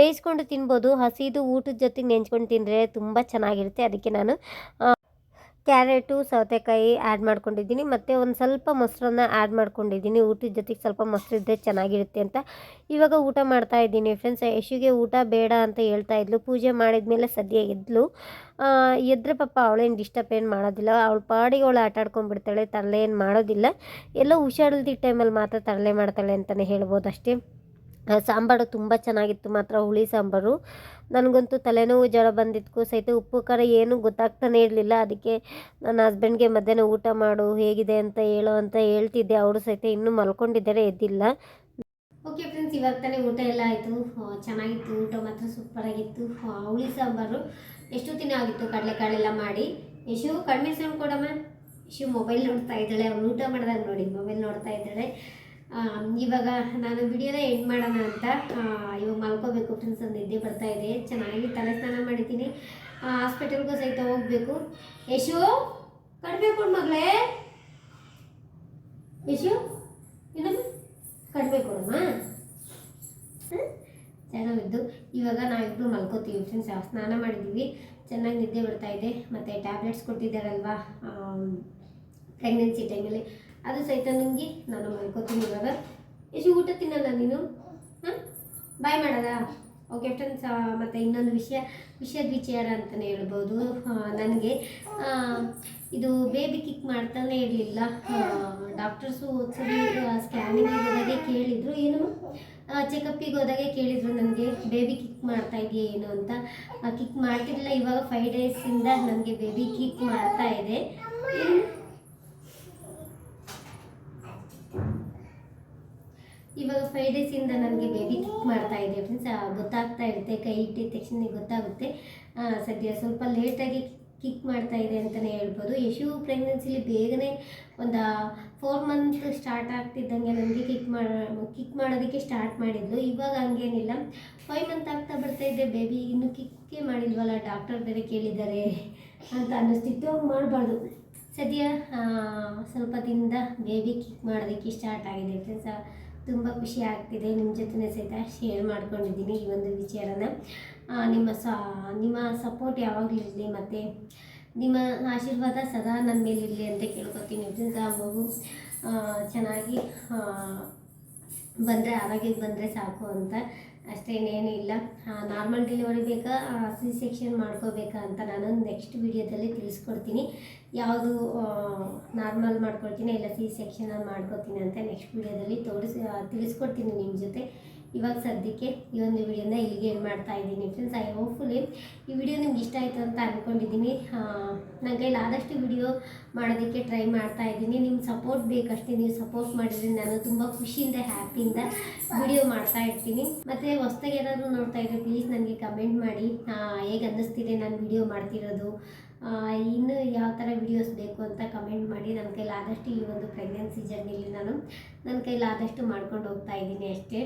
ಬೇಯಿಸ್ಕೊಂಡು ತಿನ್ಬೋದು, ಹಸಿದು ಊಟದ ಜೊತೆಗೆ ನೆಂಚ್ಕೊಂಡು ತಿಂದರೆ ತುಂಬ ಚೆನ್ನಾಗಿರುತ್ತೆ. ಅದಕ್ಕೆ ನಾನು ಕ್ಯಾರೆಟು, ಸೌತೆಕಾಯಿ ಆ್ಯಡ್ ಮಾಡ್ಕೊಂಡಿದ್ದೀನಿ. ಮತ್ತು ಒಂದು ಸ್ವಲ್ಪ ಮೊಸರನ್ನ ಆ್ಯಡ್ ಮಾಡ್ಕೊಂಡಿದ್ದೀನಿ. ಊಟದ ಜೊತೆಗೆ ಸ್ವಲ್ಪ ಮೊಸರು ಇದ್ದರೆ ಚೆನ್ನಾಗಿರುತ್ತೆ ಅಂತ ಇವಾಗ ಊಟ ಮಾಡ್ತಾ ಇದ್ದೀನಿ ಫ್ರೆಂಡ್ಸ್ ಯಶುಗೆ ಊಟ ಬೇಡ ಅಂತ ಹೇಳ್ತಾ ಇದ್ಲು. ಪೂಜೆ ಮಾಡಿದ ಮೇಲೆ ಸದ್ಯ ಎದ್ಲು. ಎದ್ರ ಪಾಪ ಅವಳೇನು ಡಿಸ್ಟರ್ಬ್ ಏನು ಮಾಡೋದಿಲ್ಲ. ಅವಳ ಪಾಡಿಗೆ ಅವಳು ಆಟ ಆಡ್ಕೊಂಡ್ಬಿಡ್ತಾಳೆ. ತರಲೆ ಏನು ಮಾಡೋದಿಲ್ಲ. ಎಲ್ಲ ಹುಷಾರಲ್ದಿ ಟೈಮಲ್ಲಿ ಮಾತ್ರ ತರಲೆ ಮಾಡ್ತಾಳೆ ಅಂತಲೇ ಹೇಳ್ಬೋದು ಅಷ್ಟೇ. ಸಾಂಬಾರು ತುಂಬ ಚೆನ್ನಾಗಿತ್ತು ಮಾತ್ರ, ಹುಳಿ ಸಾಂಬಾರು. ನನಗಂತೂ ತಲೆನೋವು ಜ್ವರ ಬಂದಿದ್ದಕ್ಕೂ ಸಹಿತ ಉಪ್ಪು, ಖಾರ ಏನೂ ಗೊತ್ತಾಗ್ತಾನೇ ಇರಲಿಲ್ಲ. ಅದಕ್ಕೆ ನನ್ನ ಹಸ್ಬೆಂಡ್ಗೆ ಮಧ್ಯಾಹ್ನ ಊಟ ಮಾಡು, ಹೇಗಿದೆ ಅಂತ ಹೇಳು ಅಂತ ಹೇಳ್ತಿದ್ದೆ. ಅವರು ಸಹಿತ ಇನ್ನೂ ಮಲ್ಕೊಂಡಿದ್ದಾರೆ, ಎದ್ದಿಲ್ಲ. ಓಕೆ ಫ್ರೆಂಡ್ಸ್ ಇವಾಗ ತಾನೇ ಊಟ ಎಲ್ಲ ಆಯಿತು. ಚೆನ್ನಾಗಿತ್ತು ಊಟ ಮಾತ್ರ ಸೂಪರಾಗಿತ್ತು ಹುಳಿ ಸಾಂಬಾರು. ಎಷ್ಟು ದಿನ ಆಗಿತ್ತು ಕಡಲೆಕಾಳೆಲ್ಲ ಮಾಡಿ. ಯಶು, ಕಡಿಮೆ ಸೌಂಡ್ ಕೊಡಮ್ಮ. ಯಶು ಮೊಬೈಲ್ ನೋಡ್ತಾ ಇದ್ದಾಳೆ. ಅವ್ನು ಊಟ ಮಾಡಿದಾಗ ನೋಡಿ ಮೊಬೈಲ್ ನೋಡ್ತಾ ಇದ್ದಾಳೆ. ಇವಾಗ ನಾನು ವಿಡಿಯೋನ ಎಂಡ್ ಮಾಡೋಣ ಅಂತ ಇವಾಗ ಮಲ್ಕೋಬೇಕು ಫ್ರೆಂಡ್ಸ್ ಒಂದು ನಿದ್ದೆ ಬರ್ತಾ ಇದೆ. ಚೆನ್ನಾಗಿ ತಲೆ ಸ್ನಾನ ಮಾಡಿದ್ದೀನಿ ಹಾಸ್ಪಿಟಲ್ಗೂ ಸಹಿತ ಹೋಗಬೇಕು. ಯಶು, ಕಡಿಮೆ ಕೊಡು ಮಗಳೇ. ಯಶು ಏನಮ್ಮ ಕಡಿಮೆ ಕೊಡಮ್ಮ. ಚೆನ್ನಾಗಿದ್ದು ಇವಾಗ ನಾವಿಬ್ರು ಮಲ್ಕೋತೀವಿ ಫ್ರೆಂಡ್ಸ್ ಸ್ನಾನ ಮಾಡಿದ್ದೀವಿ. ಚೆನ್ನಾಗಿ ನಿದ್ದೆ ಬರ್ತಾ ಇದೆ. ಮತ್ತು ಟ್ಯಾಬ್ಲೆಟ್ಸ್ ಕೊಟ್ಟಿದ್ದಾರಲ್ವಾ ಪ್ರೆಗ್ನೆನ್ಸಿ ಟೈಮಲ್ಲಿ ಅದು ಸಹಿತ ನುಂಗಿ ನಾನು ಮಲ್ಕೋತೀನಿ ಇವಾಗ ಎಷ್ಟು ಊಟ ತಿನ್ನಲ್ಲ ನೀನು? ಹಾಂ? ಬಾಯ್ ಮಾಡೋದಾ ಓಕೆ ಫ್ರೆಂಡ್ಸ್ ಮತ್ತು ಇನ್ನೊಂದು ವಿಷಯ ವಿಷಯದ ವಿಚಾರ ಅಂತಲೇ ಹೇಳ್ಬೋದು. ನನಗೆ ಇದು ಬೇಬಿ ಕಿಕ್ ಮಾಡ್ತಾನೆ ಇರಲಿಲ್ಲ. ಡಾಕ್ಟರ್ಸು ಓದ್ಸರಿ ಸ್ಕ್ಯಾನಿಂಗ್ ಹೋದಾಗೆ ಕೇಳಿದರು. ಏನು? ಚೆಕಪ್ಪಿಗೆ ಹೋದಾಗೆ ಕೇಳಿದರು ನನಗೆ ಬೇಬಿ ಕಿಕ್ ಮಾಡ್ತಾ ಇದೆಯಾ ಏನು ಅಂತ? ಕಿಕ್ ಮಾಡ್ತಿರಲಿಲ್ಲ. ಇವಾಗ ಫೈವ್ ಡೇಸಿಂದ ನನಗೆ ಬೇಬಿ ಕಿಕ್ ಮಾಡ್ತಾ ಇದೆ ಏನು? ಇವಾಗ ಫೈವ್ ಡೇಸಿಂದ ನನಗೆ ಬೇಬಿ ಕಿಕ್ ಮಾಡ್ತಾ ಇದೆ ಫ್ರೆಂಡ್ಸ್ ಗೊತ್ತಾಗ್ತಾ ಇರುತ್ತೆ, ಕೈ ಇಟ್ಟಿದ ತಕ್ಷಣ ಗೊತ್ತಾಗುತ್ತೆ. ಸದ್ಯ ಸ್ವಲ್ಪ ಲೇಟಾಗಿ ಕಿಕ್ ಮಾಡ್ತಾ ಇದೆ ಅಂತಲೇ ಹೇಳ್ಬೋದು. ಯಶು ಪ್ರೆಗ್ನೆನ್ಸಿಲಿ ಬೇಗನೆ ಒಂದು ಫೋರ್ ಮಂತ್ ಸ್ಟಾರ್ಟ್ ಆಗ್ತಿದ್ದಂಗೆ ನನಗೆ ಕಿಕ್ ಮಾಡ ಕಿಕ್ ಮಾಡೋದಕ್ಕೆ ಸ್ಟಾರ್ಟ್ ಮಾಡಿದ್ಲು. ಇವಾಗ ಹಂಗೇನಿಲ್ಲ. ಫೈವ್ ಮಂತ್ ಆಗ್ತಾ ಬರ್ತಾ ಇದ್ದೆ ಬೇಬಿ ಇನ್ನೂ ಕಿಕ್ಕೇ ಮಾಡಿಲ್ವಲ್ಲ ಡಾಕ್ಟರ್ ಬೇರೆ ಕೇಳಿದ್ದಾರೆ ಅಂತ ಅನ್ನಿಸ್ತಿತ್ತು. ಹಂಗೆ ಮಾಡಬಾರ್ದು. ಸದ್ಯ ಸ್ವಲ್ಪ ದಿನದ ಬೇಬಿ ಕಿಕ್ ಮಾಡೋದಕ್ಕೆ ಸ್ಟಾರ್ಟ್ ಆಗಿದೆ ಫ್ರೆಂಡ್ಸ್ ತುಂಬ ಖುಷಿ ಆಗ್ತಿದೆ. ನಿಮ್ಮ ಜೊತೆ ಸಹಿತ ಶೇರ್ ಮಾಡ್ಕೊಂಡಿದ್ದೀನಿ ಈ ಒಂದು ವಿಚಾರನ. ನಿಮ್ಮ ಸ, ನಿಮ್ಮ ಸಪೋರ್ಟ್ ಯಾವಾಗಲೂ ಇರಲಿ ಮತ್ತು ನಿಮ್ಮ ಆಶೀರ್ವಾದ ಸದಾ ನನ್ನ ಮೇಲೆ ಇರಲಿ ಅಂತ ಕೇಳ್ಕೊತೀನಿ. ಇದರಿಂದ ಮಗು ಚೆನ್ನಾಗಿ ಬಂದರೆ, ಆರೋಗ್ಯಕ್ಕೆ ಬಂದರೆ ಸಾಕು ಅಂತ ಅಷ್ಟೇ ಇನ್ನೇನು ಇಲ್ಲ. ನಾರ್ಮಲ್ ಡೆಲಿವರಿ ಬೇಕಾ? ಸಿ ಸೆಕ್ಷನ್ ಮಾಡ್ಕೋಬೇಕಾ ಅಂತ ನಾನು ನೆಕ್ಸ್ಟ್ ವಿಡಿಯೋದಲ್ಲಿ ತಿಳಿಸ್ಕೊಡ್ತೀನಿ. ಯಾವುದು ನಾರ್ಮಲ್ ಮಾಡ್ಕೊಳ್ತೀನಿ ಇಲ್ಲ ಸಿ ಸೆಕ್ಷನ್ ಮಾಡ್ಕೊತೀನಿ ಅಂತ ನೆಕ್ಸ್ಟ್ ವಿಡಿಯೋದಲ್ಲಿ ತೋರಿಸಿ ತಿಳಿಸ್ಕೊಡ್ತೀನಿ ನಿಮ್ಮ ಜೊತೆ. ಇವಾಗ ಸದ್ಯಕ್ಕೆ ಈ ಒಂದು ವಿಡಿಯೋನ ಇಲ್ಲಿಗೆ ಏನು ಮಾಡ್ತಾ ಇದ್ದೀನಿ. ಫ್ರೆಂಡ್ಸ್ ಐ ಹೋಪ್ಫುಲಿ ಈ ವಿಡಿಯೋ ನಿಮ್ಗೆ ಇಷ್ಟ ಆಯಿತು ಅಂತ ಅಂದ್ಕೊಂಡಿದ್ದೀನಿ ನನ್ನ ಕೈಲಿ ಆದಷ್ಟು ವಿಡಿಯೋ ಮಾಡೋದಕ್ಕೆ ಟ್ರೈ ಮಾಡ್ತಾ ಇದ್ದೀನಿ. ನಿಮ್ಮ ಸಪೋರ್ಟ್ ಬೇಕಷ್ಟೇ ನೀವು ಸಪೋರ್ಟ್ ಮಾಡಿದ್ರೆ ನಾನು ತುಂಬ ಖುಷಿಯಿಂದ ಹ್ಯಾಪಿಯಿಂದ ವಿಡಿಯೋ ಮಾಡ್ತಾ ಇರ್ತೀನಿ. ಮತ್ತು ಹೊಸ್ದಾಗಿ ಏನಾದರೂ ನೋಡ್ತಾ ಇದ್ರೆ ಪ್ಲೀಸ್ ನನಗೆ ಕಮೆಂಟ್ ಮಾಡಿ. ಹೇಗೆ ಅನ್ನಿಸ್ತಿದೆ ನಾನು ವಿಡಿಯೋ ಮಾಡ್ತಿರೋದು? ಇನ್ನು ಯಾವ ಥರ ವಿಡಿಯೋಸ್ ಬೇಕು ಅಂತ ಕಮೆಂಟ್ ಮಾಡಿ. ನನ್ನ ಕೈಲಿ ಆದಷ್ಟು ಈ ಒಂದು ಪ್ರೆಗ್ನೆನ್ಸಿ ಜರ್ನಿಲಿ ನಾನು ನನ್ನ ಕೈಲಿ ಆದಷ್ಟು ಮಾಡ್ಕೊಂಡು ಹೋಗ್ತಾ ಇದ್ದೀನಿ ಅಷ್ಟೇ.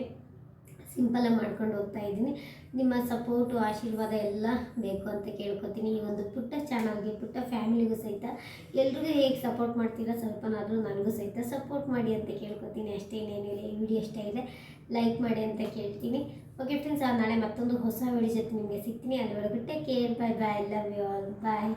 ಸಿಂಪಲಾಗಿ ಮಾಡ್ಕೊಂಡು ಹೋಗ್ತಾ ಇದ್ದೀನಿ. ನಿಮ್ಮ ಸಪೋರ್ಟು ಆಶೀರ್ವಾದ ಎಲ್ಲ ಬೇಕು ಅಂತ ಕೇಳ್ಕೊತೀನಿ. ಈ ಒಂದು ಪುಟ್ಟ ಚಾನಲ್ಗೆ, ಪುಟ್ಟ ಫ್ಯಾಮಿಲಿಗೂ ಸಹಿತ ಎಲ್ರಿಗೂ ಹೇಗೆ ಸಪೋರ್ಟ್ ಮಾಡ್ತೀರಾ ಸ್ವಲ್ಪನಾದರೂ ನನಗೂ ಸಹಿತ ಸಪೋರ್ಟ್ ಮಾಡಿ ಅಂತ ಕೇಳ್ಕೊತೀನಿ. ಅಷ್ಟೇ ಇನ್ನೇನಿಲ್ಲ ಈ ವಿಡಿಯೋ ಇಷ್ಟ ಇದೆ ಲೈಕ್ ಮಾಡಿ ಅಂತ ಕೇಳ್ತೀನಿ. ಓಕೆ ಫ್ರೆಂಡ್ಸ್ ನಾಳೆ ಮತ್ತೊಂದು ಹೊಸ ವಿಡಿಯೋ ಜೊತೆ ನಿಮಗೆ ಸಿಗ್ತೀನಿ. ಅಲ್ಲಿವರೆಗೂ take care bye bye love you all bye